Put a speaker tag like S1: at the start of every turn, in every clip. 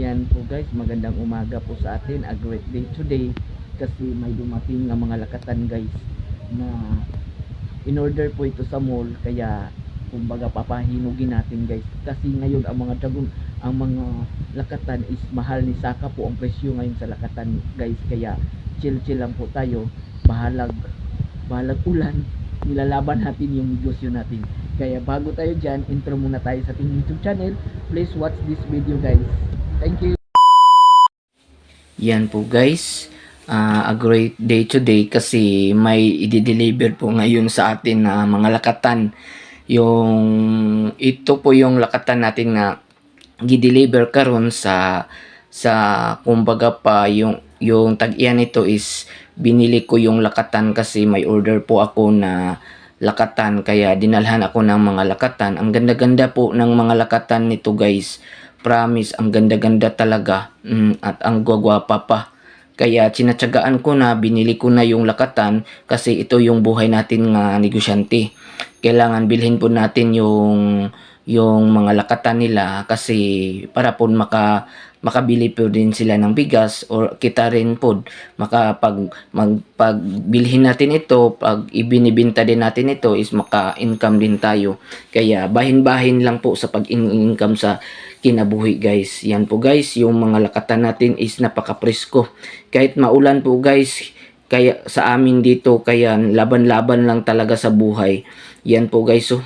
S1: Yan po guys, magandang umaga po sa atin. A great day today kasi may dumating nga mga lakatan guys na in order po ito sa mall. Kaya kumbaga papahinugin natin guys. Kasi ngayon ang mga dragon ang mga lakatan is mahal ni Saka po ang presyo ngayon sa lakatan guys. Kaya chill chill lang po tayo. Bahalag bahalag ulan. Nilalaban natin yung negosyo natin. Kaya bago tayo dyan intro muna tayo sa ating youtube channel. Please watch this video guys thank you. Yan po guys. Ah, a great day today kasi may i-deliver po ngayon sa atin na mga lakatan. Yung ito po yung lakatan natin na gi-deliver karon sa sa kumbaga pa yung yung tag-iyan nito is binili ko yung lakatan kasi may order po ako na lakatan. Kaya dinalhan ako ng mga lakatan. Ang ganda-ganda po ng mga lakatan nito guys. Promise ang ganda-ganda talaga. Mm, at ang gwagwapa pa. Kaya tinatsagaan ko na binili ko na yung lakatan kasi ito yung buhay natin nga negosyante. Kailangan bilhin po natin yung yung mga lakatan nila kasi para po maka makabili po din sila ng bigas or kita rin po makapag magpagbilhin natin ito pag ibinibenta din natin ito is maka-income din tayo. Kaya bahin-bahin lang po sa pag-income sa kinabuhi guys. Yan po guys yung mga lakatan natin is napaka-presko. Kahit maulan po guys kaya sa amin dito kaya laban-laban lang talaga sa buhay. Yan po guys so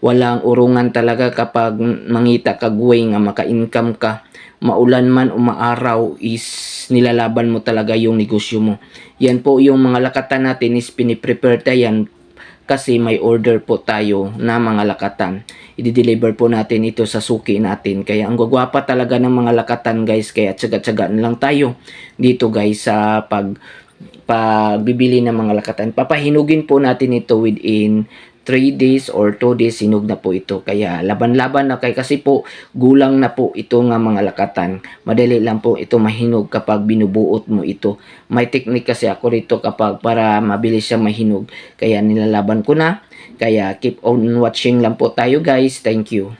S1: walang urungan talaga kapag mangita ka guway nga maka-income ka maulan man o maaraw is nilalaban mo talaga yung negosyo mo yan po yung mga lakatan natin is piniprepare tayan kasi may order po tayo na mga lakatan. I-deliver po natin ito sa suki natin. Kaya ang gagwapa talaga ng mga lakatan guys. Kaya tsaga-tsagaan lang tayo dito guys sa pag pagbibili ng mga lakatan. Papahinugin po natin ito within 3 days or 2 days sinug na po ito. Kaya laban-laban na kay kasi po gulang na po ito nga mga lakatan. Madali lang po ito mahinog kapag binubuot mo ito. May technique kasi ako rito kapag para mabilis siya mahinog. Kaya nilalaban ko na. Kaya keep on watching lang po tayo guys. Thank you.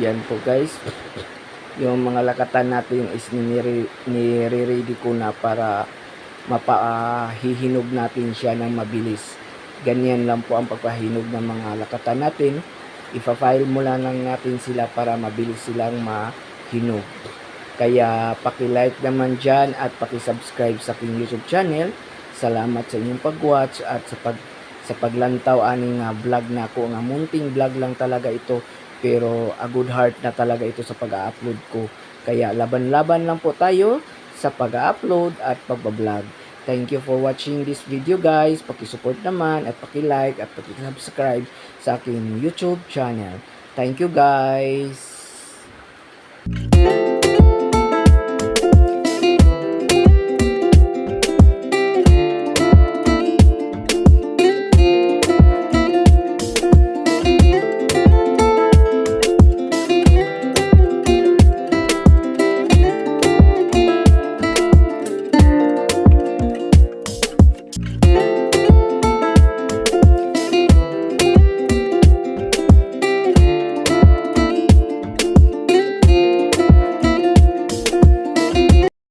S1: Yan po guys. Yung mga lakatan natin is nire- nire-ready ko na para mapahihinog natin siya ng mabilis. Ganyan lang po ang pagpahinog ng mga lakatan natin. Ipa-file mo lang natin sila para mabilis silang mahinog. Kaya paki-like naman dyan at paki-subscribe sa aking YouTube channel. Salamat sa inyong pag-watch at sa pag sa paglantaw aning nga vlog na ako nga munting vlog lang talaga ito pero a good heart na talaga ito sa pag-upload ko. Kaya laban-laban lang po tayo sa pag-upload at pagbablog. Thank you for watching this video guys. Paki-support naman at paki-like at paki-subscribe sa aking YouTube channel. Thank you guys.